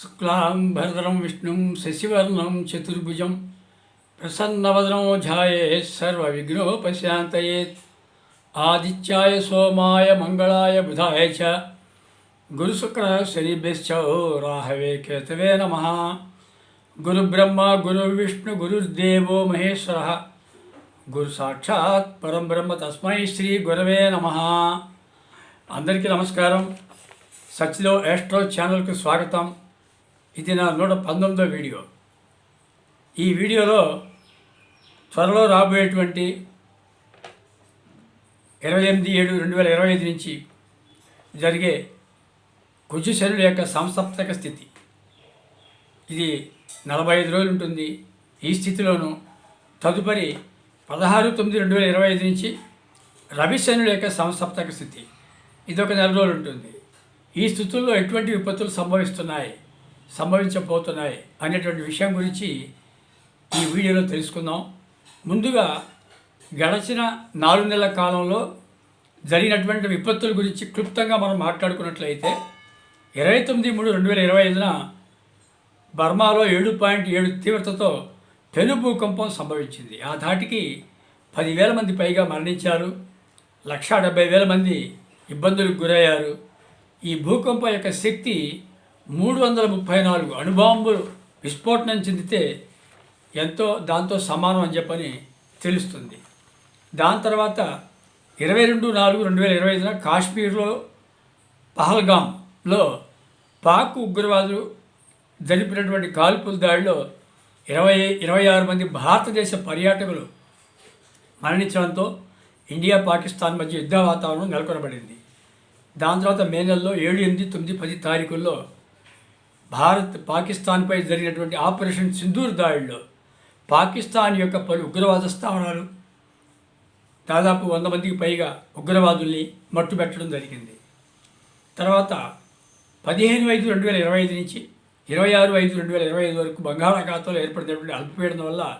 శుక్లాం భరదరం విష్ణుం శశివర్ణం చతుర్భుజం ప్రసన్నవదనం ధ్యాయే సర్వవిఘ్నోపశాంతయేత్ ఆదిత్యాయ సోమాయ మంగళాయ బుధాయ చ గురుశుక్ర శనిభ్యశ్చ రాహవే కేతవే నమ గురుబ్రహ్మ గురుర్విష్ణు గురుర్దేవో మహేశ్వర గురు సాక్షాత్ పరం బ్రహ్మ తస్మై శ్రీ గురవే నమ అందరికీ నమస్కారం సచిలో యాస్ట్రో ఛానల్కు స్వాగతం ఇది నా నూట పంతొమ్మిదో వీడియో. ఈ వీడియోలో త్వరలో రాబోయేటువంటి ఇరవై ఎనిమిది ఏడు రెండు వేల ఇరవై ఐదు నుంచి జరిగే కుజు శనుల యొక్క సంసప్తక స్థితి. ఇది నలభై ఐదు రోజులు ఉంటుంది. ఈ స్థితిలోనూ తదుపరి పదహారు తొమ్మిది రెండు వేల ఇరవై ఐదు నుంచి రవి శనుల యొక్క సంసప్తక స్థితి. ఇది ఒక నెల రోజులు ఉంటుంది. ఈ స్థితుల్లో ఎటువంటి విపత్తులు సంభవిస్తున్నాయి? సంభవించబోతున్నాయి అనేటువంటి విషయం గురించి ఈ వీడియోలో తెలుసుకుందాం. ముందుగా గడచిన నాలుగు నెలల కాలంలో జరిగినటువంటి విపత్తుల గురించి క్లుప్తంగా మనం మాట్లాడుకున్నట్లయితే ఇరవై తొమ్మిది మూడు రెండు వేల ఇరవై ఐదున బర్మాలో ఏడు పాయింట్ ఏడు తీవ్రతతో పెను భూకంపం సంభవించింది. ఆ ధాటికి పదివేల మంది పైగా మరణించారు. లక్షా డెబ్బై వేల మంది ఇబ్బందులకు గురయ్యారు. ఈ భూకంపం యొక్క శక్తి మూడు వందల ముప్పై నాలుగు అణుబాంబులు విస్ఫోటనం చెందితే ఎంతో దాంతో సమానం అని చెప్పని తెలుస్తుంది. దాని తర్వాత ఇరవై రెండు నాలుగు రెండు వేల ఇరవై ఐదున కాశ్మీర్లో పహల్గాంలో పాక్ ఉగ్రవాదులు జరిపినటువంటి కాల్పుల దాడిలో ఇరవై ఇరవై ఆరు మంది భారతదేశ పర్యాటకులు మరణించడంతో ఇండియా పాకిస్తాన్ మధ్య యుద్ధ వాతావరణం నెలకొనబడింది. దాని తర్వాత మే నెలలో ఏడు ఎనిమిది తొమ్మిది పది తారీఖుల్లో భారత్ పాకిస్తాన్పై జరిగినటువంటి ఆపరేషన్ సింధూర్ దాడిలో పాకిస్తాన్ యొక్క పలు ఉగ్రవాద స్థావరాలు దాదాపు వంద మందికి పైగా ఉగ్రవాదుల్ని మట్టుబెట్టడం జరిగింది. తర్వాత పదిహేను ఐదు రెండు వేల ఇరవై ఐదు నుంచి ఇరవై ఆరు ఐదు రెండు వేల ఇరవై ఐదు వరకు బంగాళాఖాతంలో ఏర్పడినటువంటి అల్పపీడనం వల్ల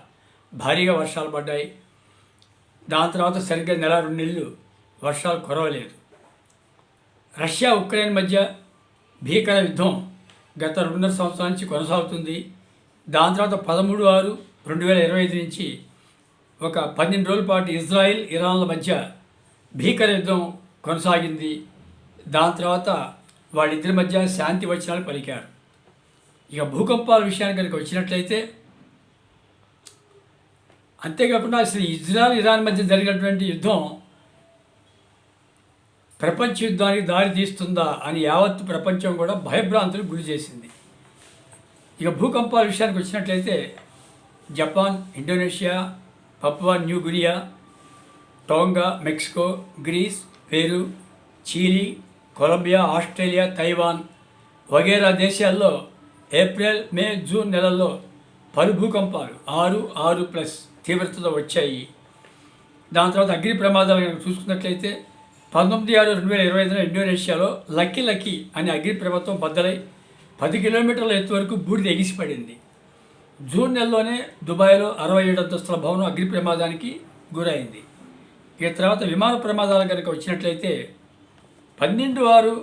భారీగా వర్షాలు పడ్డాయి. దాని తర్వాత సరిగ్గా నెల రెండు నెలలు వర్షాలు కురవలేదు. రష్యా ఉక్రెయిన్ మధ్య భీకర యుద్ధం గత రెండున్నర సంవత్సరాల నుంచి కొనసాగుతుంది. దాని తర్వాత పదమూడు ఆరు రెండు వేల ఇరవై ఐదు నుంచి ఒక పన్నెండు రోజుల పాటు ఇజ్రాయిల్ ఇరాన్ల మధ్య భీకర యుద్ధం కొనసాగింది. దాని తర్వాత వాళ్ళిద్దరి మధ్య శాంతి వచనాలు పలికారు. ఇక భూకంపాల విషయానికి కనుక వచ్చినట్లయితే అంతేకాకుండా అసలు ఇజ్రాయల్ ఇరాన్ మధ్య జరిగినటువంటి యుద్ధం ప్రపంచ యుద్ధానికి దారి తీస్తుందా అని యావత్ ప్రపంచం కూడా భయభ్రాంతులు గురి చేసింది. ఇక భూకంపాల విషయానికి వచ్చినట్లయితే Japan Indonesia Papua New Guinea Tonga Mexico Greece Peru Chile Colombia Australia Taiwan వగేరా దేశాల్లో ఏప్రిల్ మే జూన్ నెలల్లో పలు భూకంపాలు ఆరు ఆరు ప్లస్ తీవ్రతతో వచ్చాయి. దాని తర్వాత అగ్ని ప్రమాదాలు చూసుకున్నట్లయితే పంతొమ్మిది ఆరు రెండు వేల ఇరవై ఐదున ఇండోనేషియాలో లక్కీ లక్కీ అనే అగ్ని ప్రభుత్వం బద్దలై పది కిలోమీటర్ల ఎత్తు వరకు బూడిద ఎగిసిపడింది. జూన్ నెలలోనే దుబాయ్లో అరవై ఏడు అంతస్తుల భవనం అగ్ని ప్రమాదానికి గురైంది. ఇక తర్వాత విమాన ప్రమాదాలు కనుక వచ్చినట్లయితే పన్నెండు ఆరు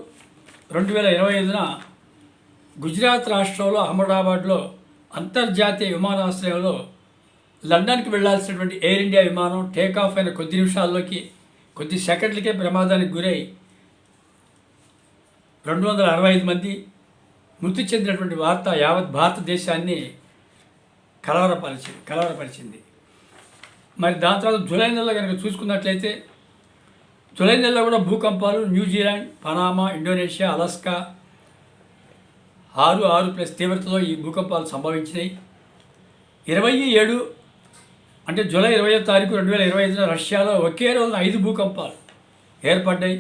రెండు వేల ఇరవై ఐదున గుజరాత్ రాష్ట్రంలో అహ్మదాబాద్లో అంతర్జాతీయ విమానాశ్రయంలో లండన్కి వెళ్ళాల్సినటువంటి ఎయిర్ ఇండియా విమానం టేకాఫ్ అయిన కొద్ది నిమిషాల్లోకి కొద్ది సెకండ్లకే ప్రమాదానికి గురై రెండు వందల అరవై ఐదు మంది మృతి చెందినటువంటి వార్త యావత్ భారతదేశాన్ని కలవరపరిచింది కలవరపరిచింది. మరి దాని తర్వాత జూలై నెలలో కనుక చూసుకున్నట్లయితే జూలై నెలలో కూడా భూకంపాలు న్యూజిలాండ్ పనామా ఇండోనేషియా అలస్కా ఆరు ఆరు ప్లస్ తీవ్రతలో ఈ భూకంపాలు సంభవించినాయి. ఇరవై ఏడు అంటే జూలై ఇరవై తారీఖు రెండు వేల ఇరవై ఐదున రష్యాలో ఒకే రోజున ఐదు భూకంపాలు ఏర్పడ్డాయి.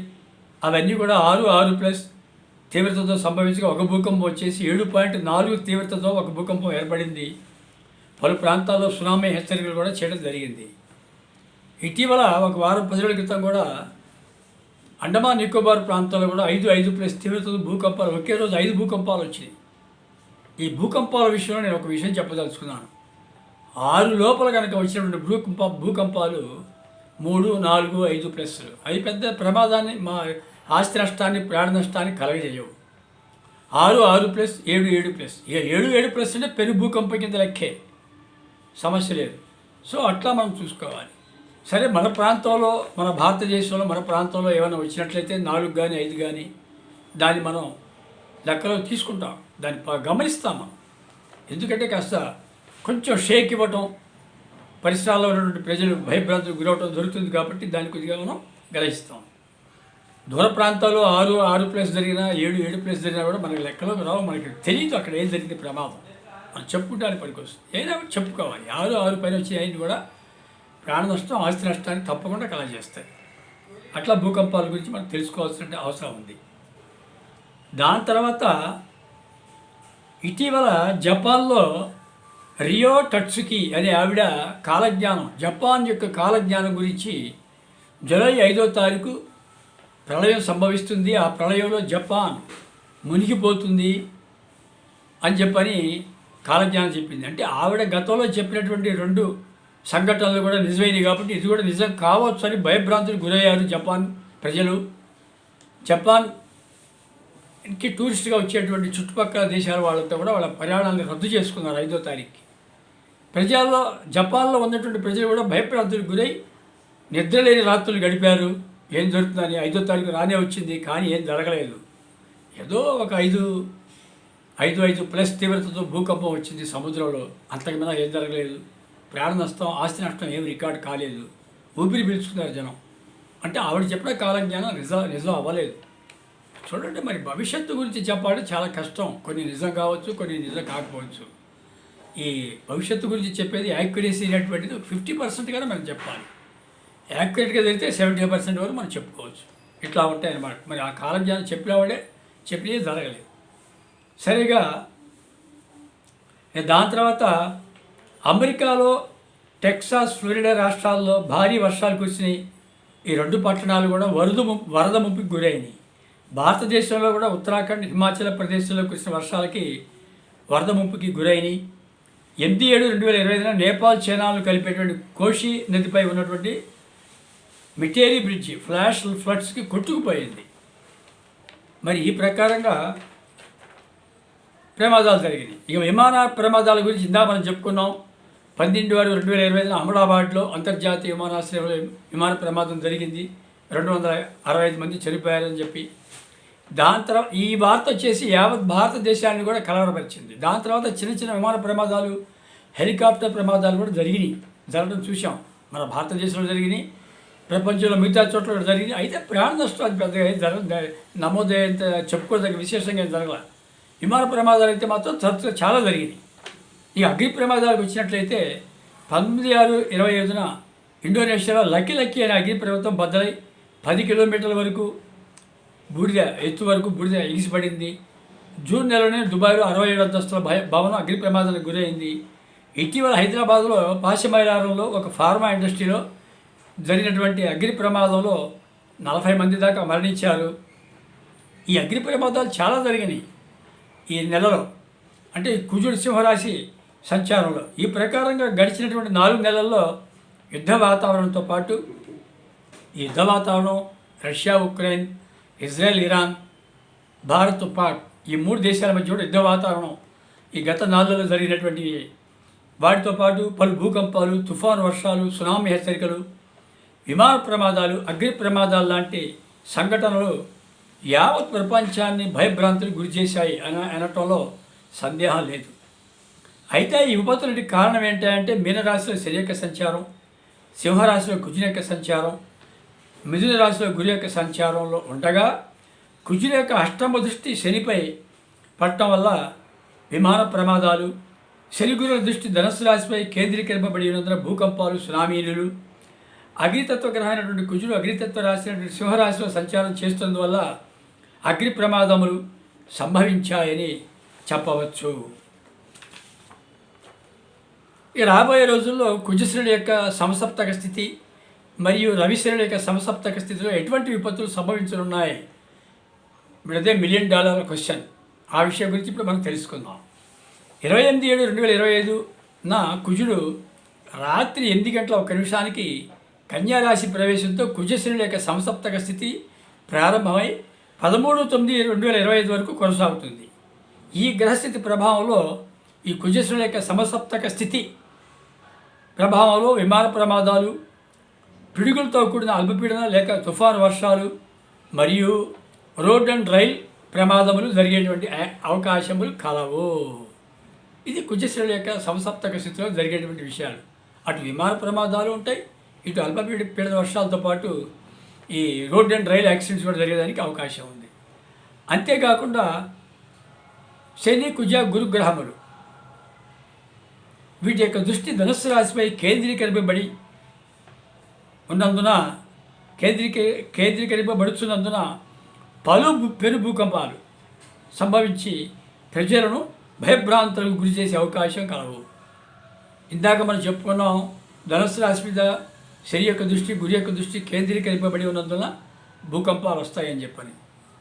అవన్నీ కూడా ఆరు ఆరు ప్లస్ తీవ్రతతో సంభవించగా ఒక భూకంపం వచ్చేసి ఏడు పాయింట్ నాలుగు తీవ్రతతో ఒక భూకంపం ఏర్పడింది. పలు ప్రాంతాల్లో సునామీ హెచ్చరికలు కూడా చేయడం జరిగింది. ఇటీవల ఒక వారం పది రోజుల క్రితం కూడా అండమాన్ నికోబార్ ప్రాంతాల్లో కూడా ఐదు ఐదు ప్లస్ తీవ్రతతో భూకంపాలు ఒకే రోజు ఐదు భూకంపాలు వచ్చినాయి. ఈ భూకంపాల విషయంలో నేను ఒక విషయం చెప్పదలుచుకున్నాను. ఆరు లోపల కనుక వచ్చినటువంటి భూకంప భూకంపాలు మూడు నాలుగు ఐదు ప్లస్లు. అవి పెద్ద ప్రమాదాన్ని మా ఆస్తి నష్టాన్ని ప్రాణ నష్టాన్ని కలగజేయవు. ఆరు ఆరు ప్లస్ ఏడు ఏడు ప్లస్. ఇక ఏడు ఏడు ప్లస్ అంటే పెను భూకంపం కింద లెక్కే. సమస్య లేదు. సో అట్లా మనం చూసుకోవాలి. సరే మన ప్రాంతంలో మన భారతదేశంలో మన ప్రాంతంలో ఏమైనా వచ్చినట్లయితే నాలుగు కానీ ఐదు కానీ దాన్ని మనం లెక్కలో తీసుకుంటాం. దాన్ని గమనిస్తాము గమనిస్తాం మనం. ఎందుకంటే కాస్త కొంచెం షేక్ ఇవ్వటం పరిసరాల్లో ఉన్నటువంటి ప్రజలు భయభ్రాంతులకు గురవటం జరుగుతుంది కాబట్టి దాన్ని కొద్దిగా మనం గ్రహిస్తాం దూర ప్రాంతాల్లో ఆరు ఆరు ప్లేస్ జరిగినా ఏడు ఏడు ప్లేస్ జరిగినా కూడా మనకి లెక్కలోకి రావు మనకి తెలియదు అక్కడ ఏం జరిగింది ప్రమాదం. మనం చెప్పుకుంటానికి పనికొస్తుంది. ఏదైనా చెప్పుకోవాలి. ఆరు ఆరు పైన వచ్చే అయింది కూడా ప్రాణ నష్టం ఆస్తి నష్టాన్ని తప్పకుండా కలగజేస్తాయి అట్లా భూకంపాల గురించి మనం తెలుసుకోవాల్సిన అవసరం ఉంది. దాని తర్వాత ఇటీవల జపాన్లో రియో టట్సుకి అనే ఆవిడ కాలజ్ఞానం జపాన్ యొక్క కాలజ్ఞానం గురించి జూలై ఐదో తారీఖు ప్రళయం సంభవిస్తుంది. ఆ ప్రళయంలో జపాన్ మునిగిపోతుంది అని చెప్పని కాలజ్ఞానం చెప్పింది. అంటే ఆవిడ గతంలో చెప్పినటువంటి రెండు సంఘటనలు కూడా నిజమైనవి కాబట్టి ఇది కూడా నిజం కావచ్చు అని భయభ్రాంతులకు గురయ్యారు జపాన్ ప్రజలు. జపాన్ ఇంకే టూరిస్ట్గా వచ్చేటువంటి చుట్టుపక్కల దేశాల వాళ్ళంతా కూడా వాళ్ళ ప్రయాణాలను రద్దు చేసుకున్నారు ఐదో తారీఖుకి. ప్రజల్లో జపాన్లో ఉన్నటువంటి ప్రజలు కూడా భయప్రాంతులకు గురై నిద్రలేని రాత్రులు గడిపారు. ఏం జరుగుతుందని ఐదో తారీఖు రానే వచ్చింది కానీ ఏం జరగలేదు. ఏదో ఒక ఐదు ఐదు ఐదు ప్లస్ తీవ్రతతో భూకంపం వచ్చింది సముద్రంలో. అంతకు మీద ఏం జరగలేదు. ప్రాణ నష్టం ఆస్తి నష్టం ఏం రికార్డు కాలేదు. ఊపిరి పీల్చుకున్నారు జనం. అంటే ఆవిడ చెప్పిన కాలం జ్ఞానం నిజం నిజం అవ్వలేదు. చూడండి మరి భవిష్యత్తు గురించి చెప్పాలి చాలా కష్టం. కొన్ని నిజం కావచ్చు కొన్ని నిజం కాకపోవచ్చు. ఈ భవిష్యత్తు గురించి చెప్పేది యాక్యురసీ అనేటువంటిది ఫిఫ్టీ పర్సెంట్ కదా మనం చెప్పాలి. యాక్యురేట్గా జరిగితే సెవెంటీ పర్సెంట్ వరకు మనం చెప్పుకోవచ్చు. ఇట్లా ఉంటాయి అన్నమాట మరి ఆ కాలం జ్ఞానం చెప్పినవాడే చెప్పినవి జరగలేదు. సరిగా దాని తర్వాత అమెరికాలో టెక్సాస్ ఫ్లోరిడా రాష్ట్రాల్లో భారీ వర్షాలు కురిసినాయి ఈ రెండు పట్టణాలు కూడా వరద వరద ముంపుకి గురైనాయి. భారతదేశంలో కూడా ఉత్తరాఖండ్ హిమాచల్ ప్రదేశ్లో కురిసిన వర్షాలకి వరద ముంపుకి గురైనాయి. ఎనిమిది ఏడు రెండు వేల ఇరవై ఐదున నేపాల్ చైనాలను కలిపేటువంటి కోషి నదిపై ఉన్నటువంటి మిటేరి బ్రిడ్జి ఫ్లాష్ ఫ్లడ్స్కి కొట్టుకుపోయింది. మరి ఈ ప్రకారంగా ప్రమాదాలు జరిగినాయి. ఇక విమాన ప్రమాదాల గురించి ఇందా మనం చెప్పుకున్నాం. పన్నెండు ఆరు రెండు వేల ఇరవై ఐదున అహ్మదాబాద్లో అంతర్జాతీయ విమానాశ్రయంలో విమాన ప్రమాదం జరిగింది. రెండు వందల అరవై ఐదు మంది చనిపోయారని చెప్పి దాని తర్వాత ఈ వార్త వచ్చేసి యావత్ భారతదేశాన్ని కూడా కలవరపరిచింది. దాని తర్వాత చిన్న చిన్న విమాన ప్రమాదాలు హెలికాప్టర్ ప్రమాదాలు కూడా జరిగినాయి. జరగడం చూసాం మన భారతదేశంలో జరిగినాయి. ప్రపంచంలో మిగతా చోట్ల జరిగింది అయితే ప్రాణ నష్టం అది పెద్దగా జర నమోదయ్యేంత చెప్పుకోదగ్గ విశేషంగా జరగల. విమాన ప్రమాదాలు అయితే మాత్రం తరచుగా చాలా జరిగినాయి. ఈ అగ్ని ప్రమాదాలకు వచ్చినట్లయితే పంతొమ్మిది ఆరు ఇరవై ఐదున ఇండోనేషియాలో లక్కీ లక్కీ అనే అగ్ని ప్రభుత్వం బద్దలై పది కిలోమీటర్ల వరకు బూడిద ఎత్తు వరకు బూడిద ఎగిసిపడింది. జూన్ నెలలోనే దుబాయ్లో అరవై ఏడు అంతస్తుల భయ భవనం అగ్ని ప్రమాదానికి గురైంది. ఇటీవల హైదరాబాద్లో పాశమైలారంలో ఒక ఫార్మా ఇండస్ట్రీలో జరిగినటువంటి అగ్ని ప్రమాదంలో నలభై మంది దాకా మరణించారు. ఈ అగ్ని ప్రమాదాలు చాలా జరిగినాయి ఈ నెలలో. అంటే కుజుడు సింహరాశి సంచారంలో. ఈ ప్రకారంగా గడిచినటువంటి నాలుగు నెలల్లో యుద్ధ వాతావరణంతో పాటు యుద్ధ వాతావరణం Russia Ukraine Israel Iran Bharat Pak ఈ మూడు దేశాల మధ్య కూడా యుద్ధ వాతావరణం ఈ గత నాలుగులో జరిగినటువంటి వాటితో పాటు పలు భూకంపాలు తుఫాను వర్షాలు సునామీ హెచ్చరికలు విమాన ప్రమాదాలు అగ్ని ప్రమాదాలు లాంటి సంఘటనలు యావత్ ప్రపంచాన్ని భయభ్రాంతులు గురి చేశాయి అని అనటంలో సందేహం లేదు. అయితే ఈ విపత్తులకి కారణం ఏంటంటే మీనరాశిలో శని యొక్క సంచారం సింహరాశిలో కుజుని యొక్క సంచారం మిథున రాశిలో గురి యొక్క సంచారంలో ఉండగా కుజుల యొక్క అష్టమ దృష్టి శనిపై పడటం వల్ల విమాన ప్రమాదాలు శని గురువుల దృష్టి ధనస్సు రాశిపై కేంద్రీకరింపబడి ఉన్నందున భూకంపాలు సునామీలు అగ్నితత్వ గ్రహమైనటువంటి కుజుడు అగ్నితత్వ రాశి అయినటువంటి సింహరాశిలో సంచారం చేస్తున్నందువల్ల అగ్ని ప్రమాదములు సంభవించాయని చెప్పవచ్చు. ఈ రాబోయే రోజుల్లో కుజశ్రుడి యొక్క సంసప్తక స్థితి మరియు రవిశ్రేణి యొక్క సంసప్తక స్థితిలో ఎటువంటి విపత్తులు సంభవించనున్నాయి? అదే మిలియన్ డాలర్ క్వశ్చన్ ఆ విషయం గురించి ఇప్పుడు మనం తెలుసుకుందాం. ఇరవై ఎనిమిది ఏడు రెండు వేల ఇరవై ఐదు నా కుజుడు రాత్రి ఎనిమిది గంటల ఒక నిమిషానికి కన్యారాశి ప్రవేశంతో కుజశ్రేణి యొక్క సంసప్తక స్థితి ప్రారంభమై పదమూడు తొమ్మిది రెండు వేల ఇరవై ఐదు వరకు కొనసాగుతుంది. ఈ గ్రహస్థితి ప్రభావంలో ఈ కుజశ్రుల యొక్క సమసప్తక స్థితి ప్రభావంలో విమాన ప్రమాదాలు పిడుగులతో కూడిన అల్పపీడన లేక తుఫాను వర్షాలు మరియు రోడ్ అండ్ రైల్ ప్రమాదములు జరిగేటువంటి అవకాశములు కలవు. ఇది కుజశ్రేణి యొక్క సంసప్తక స్థితిలో జరిగేటువంటి విషయాలు. అటు విమాన ప్రమాదాలు ఉంటాయి ఇటు అల్పపీడ పీడన వర్షాలతో పాటు ఈ రోడ్ అండ్ రైల్ యాక్సిడెంట్స్ కూడా జరిగేదానికి అవకాశం ఉంది. అంతేకాకుండా శని కుజ గురుగ్రహములు వీటి యొక్క దృష్టి ధనుస్సు రాశిపై కేంద్రీకరింపబడి ఉన్నందున కేంద్రీక కేంద్రీకరింపబడుతున్నందున పలు పెను భూకంపాలు సంభవించి ప్రజలను భయభ్రాంతులకు గురి చేసే అవకాశం కలవు. ఇందాక మనం చెప్పుకున్నాం ధనుస్సు రాశి మీద శని యొక్క దృష్టి గురి యొక్క దృష్టి కేంద్రీకరింపబడి ఉన్నందున భూకంపాలు వస్తాయని చెప్పని.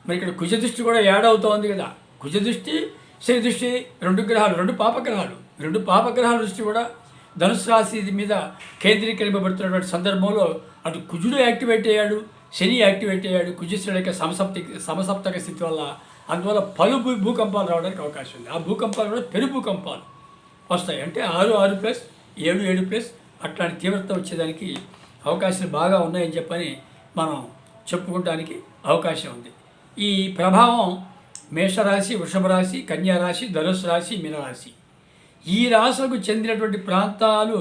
మరి ఇక్కడ కుజ దృష్టి కూడా యాడ్ అవుతోంది కదా. కుజ దృష్టి శని దృష్టి రెండు గ్రహాలు రెండు పాపగ్రహాలు. రెండు పాపగ్రహాల దృష్టి కూడా ధనుసు రాశి మీద కేంద్రీకరింపబడుతున్నటువంటి సందర్భంలో అటు కుజుడు యాక్టివేట్ అయ్యాడు శని యాక్టివేట్ అయ్యాడు కుజశ్రుడి యొక్క సమసప్తి సమసప్తక స్థితి వల్ల అందువల్ల పలు భూ భూకంపాలు రావడానికి అవకాశం ఉంది. ఆ భూకంపాలు కూడా పెను భూకంపాలు వస్తాయి. అంటే ఆరు ఆరు ప్లస్ ఏడు ఏడు ప్లస్ అట్లాంటి తీవ్రత వచ్చేదానికి అవకాశాలు బాగా ఉన్నాయని చెప్పని మనం చెప్పుకోవడానికి అవకాశం ఉంది. ఈ ప్రభావం మేషరాశి వృషభ రాశి కన్యా రాశి ధనుసు రాశి మీనరాశి. ఈ రాశులకు చెందినటువంటి ప్రాంతాలు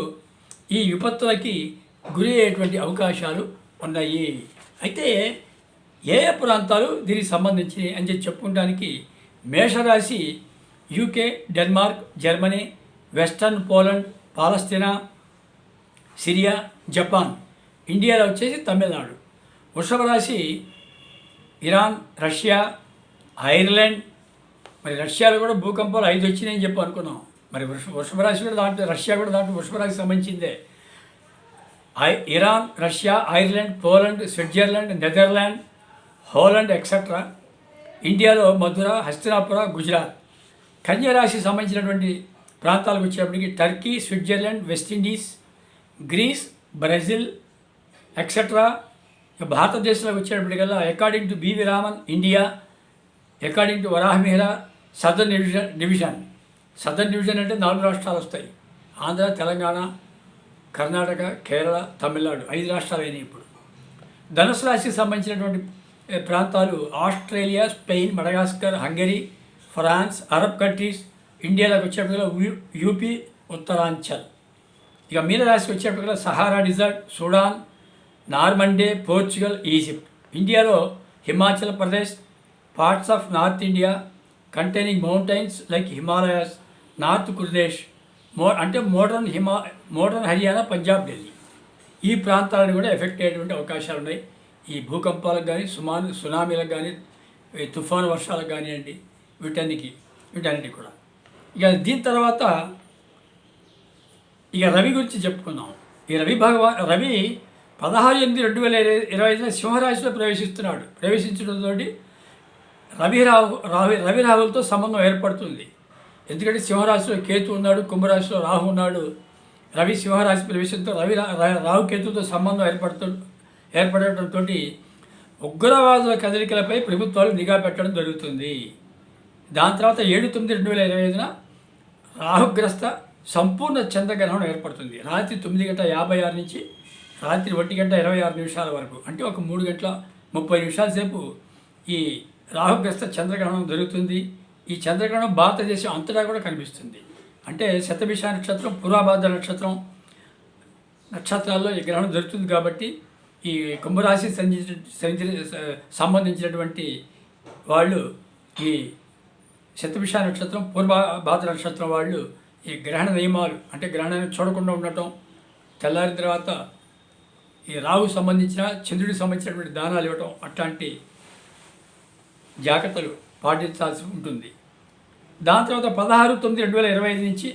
ఈ విపత్తులకి గురి అయ్యేటువంటి అవకాశాలు ఉన్నాయి. అయితే ఏ ఏ ప్రాంతాలు దీనికి సంబంధించి అని చెప్పి చెప్పుకోవడానికి మేషరాశి UK Denmark Germany western Poland Palestine Syria Japan ఇండియాలో వచ్చేసి తమిళనాడు. వృషభ రాశి ఇరాన్ రష్యా ఐర్లాండ్. మరి రష్యాలో కూడా భూకంపాలు ఐదు వచ్చినాయని చెప్పి అనుకున్నాం. మరి వృష వృషభరాశి కూడా దాంట్లో రష్యా కూడా దాంట్లో వృషభరాశికి సంబంధించిందే. I Iran Russia Ireland Poland Switzerland Netherland Holland etcetera ఇండియాలో మధుర హస్తినాపుర గుజరాత్. కన్యరాశికి సంబంధించినటువంటి ప్రాంతాలకు వచ్చేప్పటికి Turkey Switzerland West Indies Greece Brazil etcetera భారతదేశంలోకి వచ్చేటప్పటికల్లా according to B V Raman India according to Varahamihira southern division division southern division అంటే నాలుగు రాష్ట్రాలు వస్తాయి. ఆంధ్ర తెలంగాణ కర్ణాటక కేరళ తమిళనాడు ఐదు రాష్ట్రాలు అయినాయి ఇప్పుడు. ధనుసు రాశికి సంబంధించినటువంటి ప్రాంతాలు Australia Spain Madagascar Hungary France Arab countries ఇండియాలోకి వచ్చేప్పటికల్లా యూ- యూపీ ఉత్తరాంచల్. ఇక మీన రాశికి వచ్చేప్పటికల్లా Sahara desert Sudan Normandy Portugal Egypt. ఇండియాలో Himachal Pradesh parts of north India containing mountains like Himalayas north Pradesh మో అంటే మోడర్న్ హిమా మోడర్న్ హర్యానా పంజాబ్ ఢిల్లీ. ఈ ప్రాంతాలను కూడా ఎఫెక్ట్ అయ్యేటువంటి అవకాశాలు ఉన్నాయి. ఈ భూకంపాలకు కానీ సుమాను సునామీలకు కానీ ఈ తుఫాను వర్షాలకు కానివ్వండి వీటన్నికి వీటన్నిటి కూడా. ఇక దీని తర్వాత ఇక రవి గురించి చెప్పుకుందాం. ఈ రవి భగవా రవి పదహారు ఎనిమిది రెండు వేల ఇరవై ఐదున సింహరాశిలో ప్రవేశిస్తున్నాడు. ప్రవేశించడంతో రవి రావు రాహు రవి రాహులతో సంబంధం ఏర్పడుతుంది. ఎందుకంటే సింహరాశిలో కేతు ఉన్నాడు కుంభరాశిలో రాహు ఉన్నాడు. రవి సింహరాశి ప్రవేశంతో రవి రాహు కేతుతో సంబంధం ఏర్పడుతు ఏర్పడటంతో ఉగ్రవాదుల కదలికలపై ప్రభుత్వాలు నిఘా పెట్టడం జరుగుతుంది. దాని తర్వాత ఏడు తొమ్మిది రెండు వేల ఇరవై ఐదున రాహుగ్రస్త సంపూర్ణ చంద్రగ్రహణం ఏర్పడుతుంది. రాత్రి తొమ్మిది గంటల యాభై ఆరు నుంచి రాత్రి ఒంటి గంట ఇరవై ఆరు నిమిషాల వరకు అంటే ఒక మూడు గంటల ముప్పై నిమిషాల సేపు ఈ రాహుగ్రస్త చంద్రగ్రహణం జరుగుతుంది. ఈ చంద్రగ్రహణం భారతదేశం అంతటా కూడా కనిపిస్తుంది. అంటే శతభిష నక్షత్రం పురాబాధ నక్షత్రం నక్షత్రాల్లో ఈ గ్రహణం జరుగుతుంది కాబట్టి ఈ కుంభరాశి సంబంధించినటువంటి వాళ్ళు ఈ శతభిష నక్షత్రం పూర్వ నక్షత్రం వాళ్ళు ఈ గ్రహణ నియమాలు అంటే గ్రహణాన్ని చూడకుండా ఉండటం తెల్లారిన తర్వాత ఈ రాహు సంబంధించిన చంద్రుడికి సంబంధించినటువంటి దానాలు ఇవ్వటం అట్లాంటి జాగ్రత్తలు పాటించాల్సి ఉంటుంది. దాని తర్వాత పదహారు తొమ్మిది రెండు వేల ఇరవై ఐదు నుంచి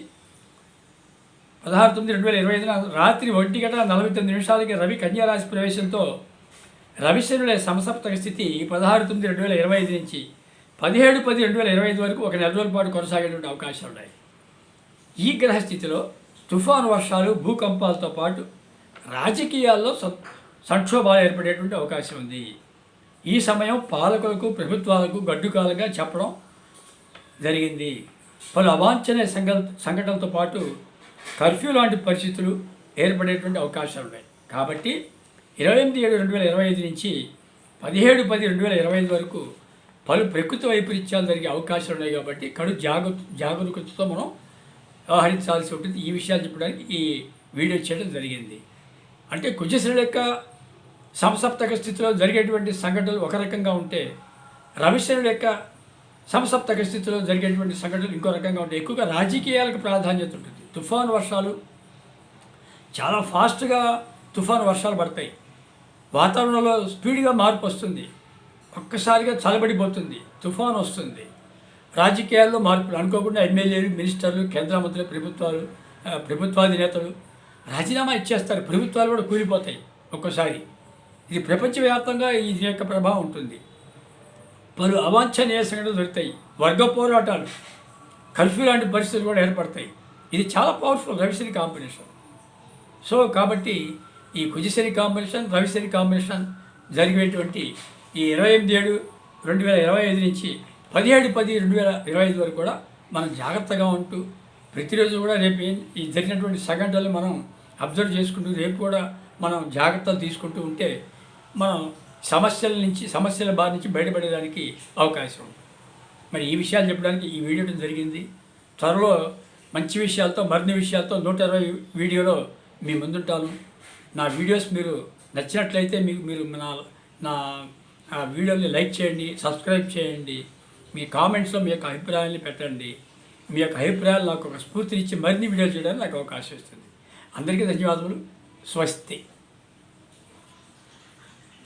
పదహారు తొమ్మిది రెండు వేల ఇరవై ఐదున రాత్రి ఒంటి గంట నలభై తొమ్మిది నిమిషాలకి రవి కన్యారాశి ప్రవేశంతో రవిశనుల సమసప్తక స్థితి పదహారు తొమ్మిది రెండు వేల ఇరవై ఐదు నుంచి పదిహేడు పది రెండు వేల ఇరవై ఐదు వరకు ఒక నెల రోజుల పాటు కొనసాగేటువంటి అవకాశాలు ఉన్నాయి. ఈ గ్రహ స్థితిలో తుఫాను వర్షాలు భూకంపాలతో పాటు రాజకీయాల్లో సంక్షోభాలు ఏర్పడేటువంటి అవకాశం ఉంది. ఈ సమయం పాలకులకు ప్రభుత్వాలకు గడ్డుకాలుగా చెప్పడం జరిగింది. పలు అవాంఛనీయ సంఘ సంఘటనలతో పాటు కర్ఫ్యూ లాంటి పరిస్థితులు ఏర్పడేటువంటి అవకాశాలు ఉన్నాయి. కాబట్టి ఇరవై ఎనిమిది ఏడు రెండు వేల ఇరవై ఐదు నుంచి పదిహేడు పది రెండు వేల ఇరవై ఐదు వరకు పలు ప్రకృతి వైపరీత్యాలు జరిగే అవకాశాలు ఉన్నాయి కాబట్టి కడు జాగ్రత్త జాగరూకతతో మనం వ్యవహరించాల్సి ఉంటుంది. ఈ విషయాలు చెప్పడానికి ఈ వీడియో చేయడం జరిగింది. అంటే కుజశ్రీ యొక్క సంసప్తక స్థితిలో జరిగేటువంటి సంఘటనలు ఒక రకంగా ఉంటే రవిశనుడు యొక్క సంసప్తక స్థితిలో జరిగేటువంటి సంఘటనలు ఇంకో రకంగా ఉంటాయి ఎక్కువగా రాజకీయాలకు ప్రాధాన్యత ఉంటుంది. తుఫాన్ వర్షాలు చాలా ఫాస్ట్గా తుఫాన్ వర్షాలు పడతాయి. వాతావరణంలో స్పీడ్గా మార్పు వస్తుంది. ఒక్కసారిగా చలబడిపోతుంది తుఫాన్ వస్తుంది. రాజకీయాల్లో మార్పులు అనుకోకుండా ఎమ్మెల్యేలు మినిస్టర్లు కేంద్ర మంత్రులు ప్రభుత్వాలు ప్రభుత్వాధినేతలు రాజీనామా ఇచ్చేస్తారు. ప్రభుత్వాలు కూడా కూలిపోతాయి ఒక్కోసారి. ఇది ప్రపంచవ్యాప్తంగా ఇది యొక్క ప్రభావం ఉంటుంది. పలు అవాంఛనీయ సంఘటనలు దొరుకుతాయి వర్గ పోరాటాలు కర్ఫ్యూ లాంటి పరిస్థితులు కూడా ఏర్పడతాయి. ఇది చాలా పవర్ఫుల్ రవిశని కాంబినేషన్ సో కాబట్టి ఈ కుజశని కాంబినేషన్ రవిశని కాంబినేషన్ జరిగేటువంటి ఈ ఇరవై ఎనిమిది ఏడు రెండు వేల ఇరవై ఐదు నుంచి పదిహేడు పది రెండు వేల ఇరవై ఐదు వరకు కూడా మనం జాగ్రత్తగా ఉంటూ ప్రతిరోజు కూడా రేపు ఈ జరిగినటువంటి సంఘటనలు మనం అబ్జర్వ్ చేసుకుంటూ రేపు కూడా మనం జాగ్రత్తలు తీసుకుంటూ ఉంటే మనం సమస్యల నుంచి సమస్యల బారి నుంచి బయటపడేదానికి అవకాశం ఉంది. మరి ఈ విషయాలు చెప్పడానికి ఈ వీడియో జరిగింది. త్వరలో మంచి విషయాలతో మరిన్ని విషయాలతో నూట ఇరవై వీడియోలో మీ ముందుంటాను. నా వీడియోస్ మీరు నచ్చినట్లయితే మీకు మీరు నా నా వీడియోని లైక్ చేయండి సబ్స్క్రైబ్ చేయండి. మీ కామెంట్స్లో మీ యొక్క అభిప్రాయాన్ని పెట్టండి. మీ యొక్క అభిప్రాయాలు నాకు ఒక స్ఫూర్తినిచ్చి మరిన్ని వీడియోలు చేయడానికి నాకు అవకాశం ఇస్తుంది. అందరికీ ధన్యవాదములు. స్వస్తి.